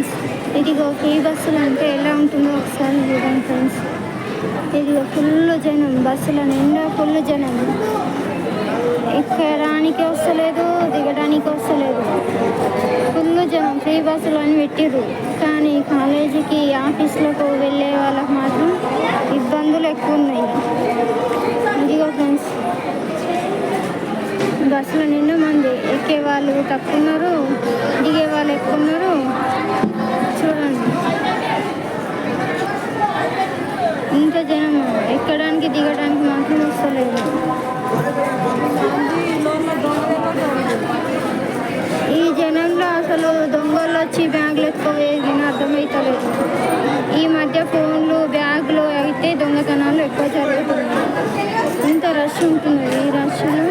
Friends ఇదిగో free బస్సులు అంటే ఎలా ఉంటుందో ఒకసారి చూడండి ఫ్రెండ్స్ ఇదిగో ఫుల్ జనం బస్సుల నిండా ఫుల్ జనం. ఎక్కడానికి వస్తలేదు దిగడానికి వస్తలేదు. ఫుల్ జనం ఫ్రీ బస్సులు అని పెట్టిరు కానీ కాలేజీకి ఆఫీసులకు వెళ్ళే వాళ్ళకి మాత్రం ఇబ్బందులు ఎక్కువ ఉన్నాయి ఇదిగో ఫ్రెండ్స్ బస్సులు నిండా మంది ఎక్కే వాళ్ళు తక్కువ ఉన్నారు దిగే వాళ్ళు ఎక్కువ ఉన్నారు చూడండి ఇంత జనం ఎక్కడానికి దిగడానికి మాత్రం వస్తలేదు. ఈ జనంలో అసలు దొంగలు వచ్చి బ్యాగులు ఎక్కువేది అర్థమవుతలేదు ఈ మధ్య ఫోన్లు బ్యాగులు అయితే దొంగతనాలు ఎక్కువ జరుగుతున్నాయి. ఇంత రష్ ఉంటుంది ఈ రష్లో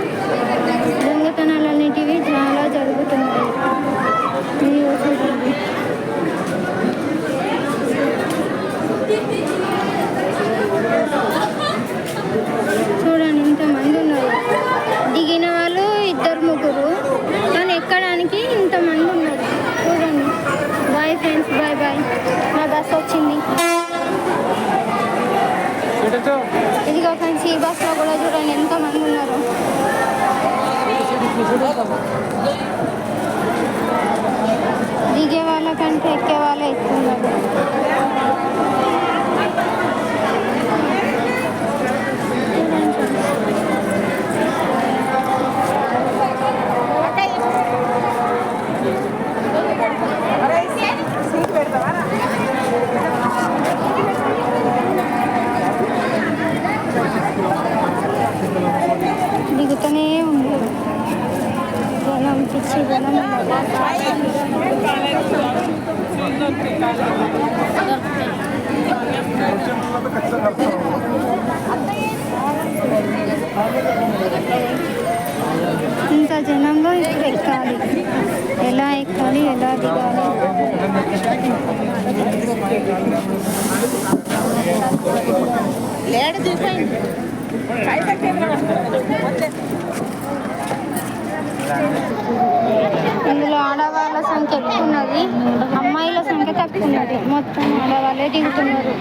దొంగతనాలు అనేటివి చాలా జరుగుతున్నాయి ఇదిగో చూడండి చూడండి ఇంతమంది ఉన్నారు దిగిన వాళ్ళు ఇద్దరు ముగ్గురు. కానీ ఎక్కడానికి ఇంతమంది ఉన్నారు. చూడండి. బాయ్ ఫ్రెండ్స్ బాయ్ బాయ్ నా బస్ వచ్చింది. ఇదిగో ఫ్రెండ్స్ ఈ బస్లో కూడా చూడండి ఎంతమంది ఉన్నారు. దిగే వాళ్ళకంటే ఎక్కే వాళ్ళే ఎక్కువ ఉన్నారు చూడండి friends. దిగుతూనే ఉంది జనం పిచ్చి జనం ఇంత జనంలో ఇప్పుడు ఎక్కాలి ఎలా ఎక్కాలి ఎలా దిగాలి లేడ తీసేయండి ఇందులో ఆడవాళ్ళ సంఖ్య ఎక్కువ ఉన్నది అమ్మాయిల సంఖ్య తక్కువ ఉన్నది మొత్తం ఆడవాళ్ళే దిగుతున్నారు.